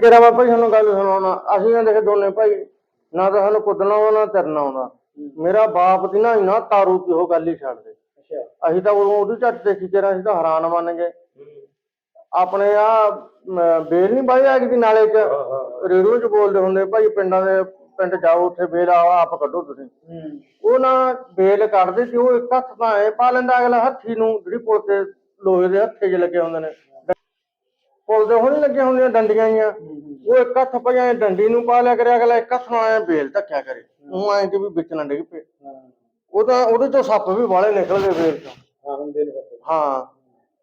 ਤੇਰਾ ਬਾਪਾ ਜੀ ਸਾਨੂੰ ਗੱਲ ਸੁਣਾਉਣਾ। ਅਸੀਂ ਨਾ ਦੇਖੇ ਦੋਨੇ ਭਾਈ ਨਾ ਤਾਂ ਸਾਨੂੰ ਕੁੱਦਣਾ ਆਉਂਦਾ ਨਾ ਤਰਨਾ ਆਉਂਦਾ। ਮੇਰਾ ਬਾਪ ਦੀ ਨਾ ਇੰਨਾ ਤਾਰੂ ਕਿ ਉਹ ਗੱਲ ਹੀ ਛੱਡ ਦੇ। ਅੱਛਾ। ਅਸੀਂ ਤਾਂ ਉਦੋਂ ਉਹਦੀ ਝੱਟ ਦੇਖੀ ਜਿਹੜਾ ਅਸੀਂ ਤਾਂ ਹੈਰਾਨ ਮੰਨ ਗਏ। ਆਪਣੇ ਆ ਬੇਲ ਨਹੀਂ ਬਾਈ ਆਗੀ ਦੀ ਨਾਲੇ ਚ? ਰੇਡੀਓ ਚ ਬੋਲਦੇ ਹੁੰਦੇ ਭਾਈ ਪਿੰਡਾਂ ਦੇ ਪਿੰਡ ਜਾਓ ਉੱਥੇ ਬੇਲ ਆ ਆਪ ਕੱਢੋ ਤੁਸੀਂ। ਉਹ ਨਾ ਬੇਲ ਕੱਢਦੇ ਸੀ ਉਹ ਇੱਕ ਹੱਥ ਤਾਂ ਐ ਪਾ ਲੈਂਦਾ ਅਗਲਾ ਹੱਥੀ ਨੂੰ ਜਿਹੜੀ ਪੁਲ ਤੇ ਲੋਹੇ ਦੇ ਹੱਥੇ 'ਚ ਲੱਗੇ ਹੁੰਦੇ ਨੇ। ਪੁਲ ਦੇ ਹੋਣੀ ਲੱਗੇ ਹੁੰਦੀਆਂ ਡੰਡੀਆਂ ਜੀਆਂ। ਉਹ ਇੱਕ ਹੱਥ ਪਈਆਂ ਡੰਡੀ ਨੂੰ ਪਾ ਲਿਆ ਕਰਿਆ ਅਗਲਾ ਇੱਕ ਹੱਥ ਨਾਲ ਐ ਬੇਲ ਧੱਕਿਆ ਕਰੇ। ਉਹ ਐਂ ਕਿ ਵੀ ਵਿੱਚ ਨਾ ਡਿੱਗ ਪਏ। ਹਾਂ। ਉਹ ਤਾਂ ਉਹਦੇ ਚੋਂ ਸੱਪ ਵੀ ਵਾਲੇ ਨਿਕਲਦੇ ਬੇਲ ਚੋਂ। ਹਾਂ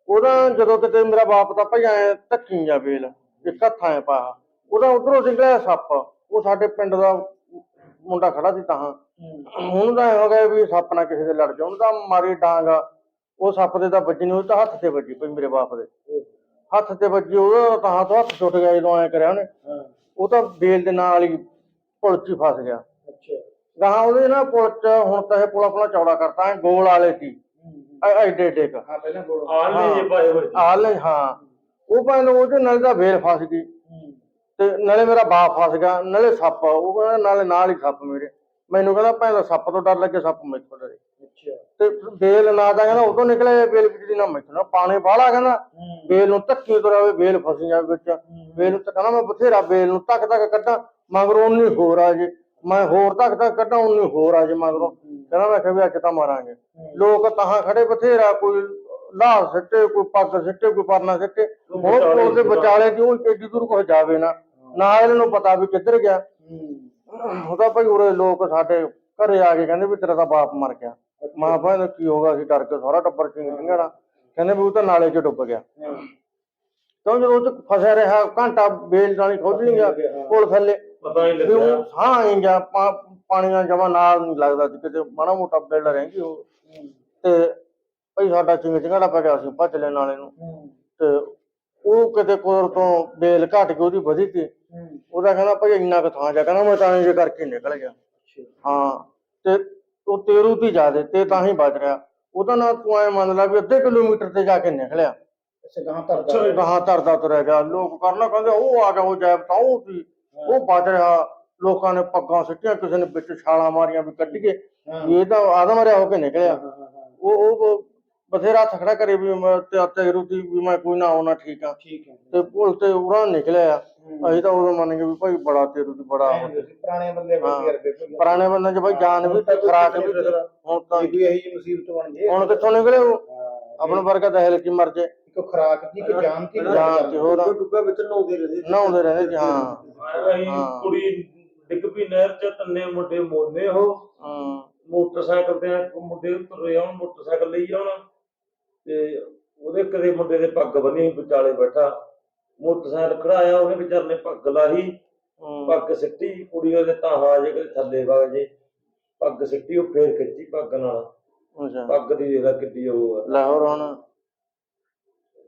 ਉਹਦਾ ਜਦੋਂ ਕਿਤੇ ਮੇਰਾ ਬਾਪ ਤਾਂ ਭਈ ਐ ਧੱਕੀ ਜਾ ਬੇਲ ਇੱਕ ਹੱਥ ਐ ਪਾ। ਉਹਦਾ ਉਧਰੋਂ ਨਿਕਲਿਆ ਸੱਪ। ਉਹ ਸਾਡੇ ਪਿੰਡ ਦਾ ਮੁੰਡਾ ਖੜਾ ਸੀ ਤਾਂ ਹੁਣ ਤਾਂ ਹੋ ਗਿਆ ਵੀ ਸੱਪ ਨਾਲ ਕਿਸੇ ਦੇ ਲੜ ਜਾ ਉਹਨੂੰ ਤਾਂ ਮਾਰੀ ਡਾਂਗ ਉਹ ਸੱਪ ਦੇ ਤਾਂ ਵੱਜੀ ਨਹੀਂ ਉਹ ਤਾਂ ਹੱਥ ਤੇ ਵੱਜੀ ਪਈ ਮੇਰੇ ਬਾਪ ਦੇ। ਹੱਥ ਤੇ ਵੱਜੀ ਉਹਦਾ ਤਾਂ ਹੱਥ ਹੱਥ ਟੁੱਟ ਗਿਆ ਜਦੋਂ ਐਂ ਕਰਿਆ ਉਹਨੇ। ਉਹ ਤਾਂ ਬੇਲ ਦੇ ਨਾਲ ਹੀ ਪੁਲ 'ਚ ਹੀ ਫਸ ਗਿਆ। ਅੱਛਾ। ਗਾਹਾਂ ਉਹਦੇ ਨਾ ਪੁਲ 'ਚ ਹੁਣ ਤਾਂ ਇਹ ਪੁਲ ਆਪਣਾ ਚੌੜਾ ਕਰਤਾ ਐ ਗੋਲ ਵਾਲੇ ਸੀ। ਐਡੇ ਐਡੇ ਕੁ। ਹਾਂ ਪਹਿਲਾਂ ਬੋਲ ਆਲੇ ਜੇ ਪਾਏ ਹੋਏ ਸੀ। ਆ ਲੈ ਹਾਂ। ਉਹ ਭਾਵੇਂ ਉਹਦੇ ਨਾਲ ਦਾ ਬੇਲ ਫਸ ਗਈ। ਤੇ ਨਾਲੇ ਮੇਰਾ ਬਾਪ ਫਸ ਗਿਆ ਨਾਲੇ ਸੱਪ ਉਹ ਕਹਿੰਦਾ ਨਾਲੇ ਨਾਲ ਹੀ ਸੱਪ ਮੇਰੇ। ਮੈਨੂੰ ਕਹਿੰਦਾ ਭੈਣ ਦਾ ਸੱਪ ਤੋਂ ਡਰ ਲੱਗੇ ਸੱਪ ਮੈਥੋਂ ਡਰੇ। ਤੇ ਬੇਲ ਨਾ ਤਾਂ ਕਹਿੰਦਾ ਉਦੋਂ ਨਿਕਲੇ ਬੇਲ ਵਿੱਚ ਦੀ ਨਾ ਨਾ ਪਾਣੀ ਬਾਹਲਾ ਕਹਿੰਦਾ ਬੇਲ ਨੂੰ ਧੱਕੀ ਕਰਾਵੇ ਬੇਲ ਫਸ ਜਾਵੇ ਵਿੱਚ। ਬੇਲ ਨੂੰ ਤਾਂ ਕਹਿੰਦਾ ਮੈਂ ਬਥੇਰਾ ਬੇਲ ਨੂੰ ਧੱਕ ਧੱਕ ਕੱਢਾਂ ਮਗਰੋਂ ਉਨੀ ਹੋਰ ਆ ਜੇ। ਮੈਂ ਹੋਰ ਧੱਕ ਧੱਕ ਕੱਢਾਂ ਉਨੀ ਹੋਰ ਆ ਜੇ ਮਗਰੋਂ। ਕਹਿੰਦਾ ਮੈਂ ਕਿਹਾ ਵੀ ਅੱਜ ਤਾਂ ਮਾਰਾਂਗੇ। ਲੋਕ ਤਾਹਾਂ ਖੜੇ ਬਥੇਰਾ ਕੋਈ ਲਾਹ ਸਿੱਟੇ ਕੋਈ ਪੱਗ ਸਿੱਟੇ ਕੋਈ ਪਰਨਾ ਸਿੱਟੇ। ਹੁਣ ਕੋਲ ਦੇ ਵਿਚਾਲੇ ਦੀ ਉਹ ਏਡੀ ਦੂਰ ਕੋ ਜਾਵੇ ਨਾ। ਨਾ ਇਹਨਾਂ ਨੂੰ ਪਤਾ ਵੀ ਕਿੱਧਰ ਗਿਆ। ਉਹਦਾ ਭਾਈ ਉਰੇ ਲੋਕ ਸਾਡੇ ਘਰੇ ਆ ਕੇ ਕਹਿੰਦੇ ਵੀ ਤੇਰਾ ਤਾਂ ਬਾਪ ਮਰ ਗਿਆ। ਮਾਂ ਭਾਈ ਦਾ ਕੀ ਹੋਗਾ ਅਸੀਂ ਡਰ ਕੇ ਸਾਰਾ ਟੱਬਰ ਸਿੰਘ ਸਿੰਘਣਾ ਕਹਿੰਦੇ ਵੀ ਉਹ ਤਾਂ ਨਾਲੇ 'ਚ ਡੁੱਬ ਗਿਆ। ਹਾਂ ਕਿਉਂ ਜਦੋਂ ਉਹ 'ਚ ਫਸਿਆ ਰਿਹਾ ਘੰਟਾ ਬੇਲ ਨਾਲ ਖੋਲ ਨਹੀਂ ਗਿਆ ਪੁਲ ਥੱਲੇ। ਪਤਾ ਹੀ ਲੱਗਿਆ ਉਹ ਸਾਹ ਆਈ ਗਿਆ ਪਾਣੀ ਨਾਲ ਜਮਾ ਨਾਲ ਨਹੀਂ ਲੱਗਦਾ ਸੀ ਕਿਤੇ ਮਾੜਾ ਮੋਟਾ ਬੇਲ ਰਹਿੰਦੀ ਉਹ। ਹੂੰ ਤੇ ਭਾਈ ਸਾਡਾ ਚਿੰਗ ਚਿੰਗੜਾ ਪੈ ਗਿਆ ਸੀ ਭੱਜ ਲੈ ਨਾਲੇ ਨੂੰ। ਹੂੰ ਤੇ ਉਹ ਕਿਤੇ ਕੋਰ ਤੋਂ ਬੇਲ ਘਟ ਕੇ ਉਹਦੀ ਵਧੀ ਤੀ। ਹੂੰ। ਉਹਦਾ ਕਹਿੰਦਾ ਭਾਈ ਇੰਨਾ ਕੁ ਥਾਂ ਜਾ ਕਹਿੰਦਾ ਮੈਂ ਤਾਂ ਇੰਜ ਕਰਕੇ ਨਿਕਲ ਗਿਆ। ਹਾਂ ਤੇ ਉਹ ਤੇਰੂ ਤੀ ਜਾਦੇ ਤੇ ਤਾਂ ਹੀ ਬਚ ਰਿਹਾ। ਉਹਦਾ ਨਾ ਤੂੰ ਐ ਮੰਨ ਲੈ ਵੀ ਅੱਧੇ ਕਿਲੋਮੀਟਰ ਤੇ ਜਾ ਕੇ ਨਿਕਲਿਆ। ਅੱਛਾ ਗਾਂ ਤਰਦਾ ਗਾਹਾਂ ਤਰਦਾ ਤੁਰਿਆ ਗਿਆ। ਲੋਕ ਕਰਨਾ ਕਹਿੰਦੇ ਉਹ ਆ ਗਿਆ ਉਹ ਜੈਬ ਤਾਂ ਉਹ ਸੀ। ਉਹ ਬਚ ਰਿਹਾ। ਲੋਕਾਂ ਨੇ ਪੱਗਾਂ ਸਿੱਟੀਆਂ ਕਿਸੇ ਨੇ ਵਿੱਚ ਛਾਲਾਂ ਮਾਰੀਆਂ ਵੀ ਵੀ ਇਹ ਤਾਂ ਆਦਮ ਰਿਆ ਹੋ ਕੇ ਨਿਕਲਿਆ। ਉਹ ਉਹ ਬਥੇਰਾ ਥਖੜਾ ਕਰੇ ਵੀ ਮੈਂ ਤੇ ਤੇਰੂ ਤੀ ਵੀ ਮੈਂ ਕੋਈ ਨਾ ਆਉਣਾ ਠੀਕ ਆ। ਠੀਕ ਹੈ ਤੇ ਪੁਲ ਤੇ ਉਰਾਂ ਨਿਕਲਿਆ। ਅਸੀਂ ਤਾਂ ਉਦੋਂ ਮੰਨ ਗਏ ਵੀ ਭਾਈ ਬੜਾ ਤੇਰੂ ਦੀ ਬੜਾ ਪੁਰਾਣੇ ਬੰਦੇ ਹਾਂ। ਕੋਈ ਅਰਬੇ ਕੋਈ ਪੁਰਾਣੇ ਬੰਦਿਆਂ 'ਚ ਭਾਈ ਜਾਨ ਵੀ ਤੇ ਖਰਾਕ ਵੀ ਤੇ ਹੁਣ ਤਾਂ ਕੋਈ ਇਹੀ ਜਿਹੀ ਮੁਸੀਬਤ ਬਣ ਜੇ ਹੁਣ ਕਿੱਥੋਂ ਨਿਕਲੇ ਉਹ? ਆਪਣਾ ਵਰਗਾ ਤਾਂ ਹਿਲ ਕੀ ਮਰ ਜੇ। ਇੱਕ ਖਰਾਕ ਦੀ ਇੱਕ ਜਾਨ ਦੀ ਜਾਨ ਤੇ ਹੋਰ ਡੁੱਬਾ ਵਿੱਚ ਨਹਾਉਂਦੇ ਰਹੇ ਨਹਾਉਂਦੇ ਰਹੇ ਜੀ ਹਾਂ। ਅਸੀਂ ਹਾਂ। ਕੁੜੀ ਡਿੱਗ ਪਈ ਨਹਿਰ ਚ ਤੰਨੇ ਮੁੰਡੇ ਮੋਨੇ ਹੋ ਹਾਂ। ਮੋਟਰਸਾਈਕਲ ਤੇ ਮੁੰਡੇ ਤੁਰੇ ਆਉਣ ਮੋਟਰਸਾਈਕਲ ਲਈ ਆਉਣ। ਤੇ ਉਹਦੇ ਕਦੇ ਮੁੰਡੇ ਦੇ ਪੱਗ ਬੰਨੀ ਵਿਚਾਲੇ ਬੈਠਾ ਮੋਟਰਸਾਈਕਲ ਖੜਾਇਆ ਉਹਨੇ ਵਿਚਾਰ ਨੇ ਪੱਗ ਲਾਹੀ ਪੱਗ ਸਿੱਟੀ ਕੁੜੀ ਉਹਦੇ ਤਾਂ ਆ ਜੇ ਕਦੇ ਥੱਲੇ ਵਗ ਜੇ ਪੱਗ ਸਿੱਟੀ ਉਹ ਫੇਰ ਖਿੱਚੀ ਪੱਗ ਨਾਲ। ਅੱਛਾ। ਪੱਗ ਦੀ ਜਿਹੜਾ ਕਿੱਡੀ ਉਹ ਆ। ਲਾਹੌਰ ਹੁਣ?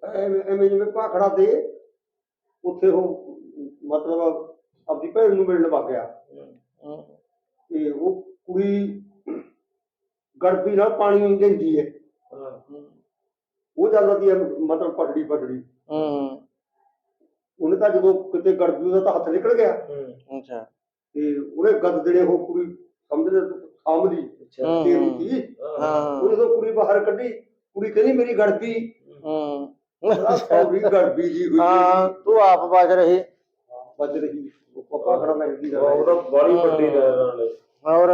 ਐਵੇਂ ਐਵੇਂ ਜਿਵੇਂ ਭਾਖੜਾ ਤੇ ਉੱਥੇ ਉਹ ਮਤਲਬ ਆਪਣੀ ਭੈਣ ਨੂੰ ਮਿਲਣ ਵਗ ਗਿਆ। ਤੇ ਉਹ ਕੁੜੀ ਗੜਬੀ ਨਾਲ ਪਾਣੀ ਹੈ ਹਾਂ। ਉਹ ਜਾਂਦੀ ਹੈ ਮਤਲਬ ਪਟੜੀ ਪਟੜੀ। ਹਮ, ਉਹਨੇ ਤਾਂ ਜਦੋਂ ਕਿਤੇ ਗੜਬੀ ਉਹਦਾ ਤਾਂ ਹੱਥ ਨਿਕਲ ਗਿਆ। ਹੂੰ। ਤੇ ਅੱਛਾ ਉਹਨੇ ਗੱਦ ਜਿਹੜੇ ਉਹ ਕੁੜੀ ਸਮਝਦੇ ਤੇ ਰੁਕੀ ਹਾਂ। ਹਾਂ। ਬਾਹਰ ਕੱਢੀ ਕੁੜੀ ਕਹਿੰਦੀ ਮੇਰੀ ਗੜਬੀ ਹਮ, ਬੜਾ ਸੌਰੀ ਗੜਬੀ ਜੀ ਹੋਈ। ਹਾਂ ਤੂੰ ਆਪ ਬਚ ਰਹੀ। ਵੱਜ ਰਹੀ। ਉਹ ਭਾਖੜਾ ਲੱਗਦੀ ਉਹ ਤਾਂ ਬੜੀ ਵੱਡੀ ਨਾਲ ਹੋਰ?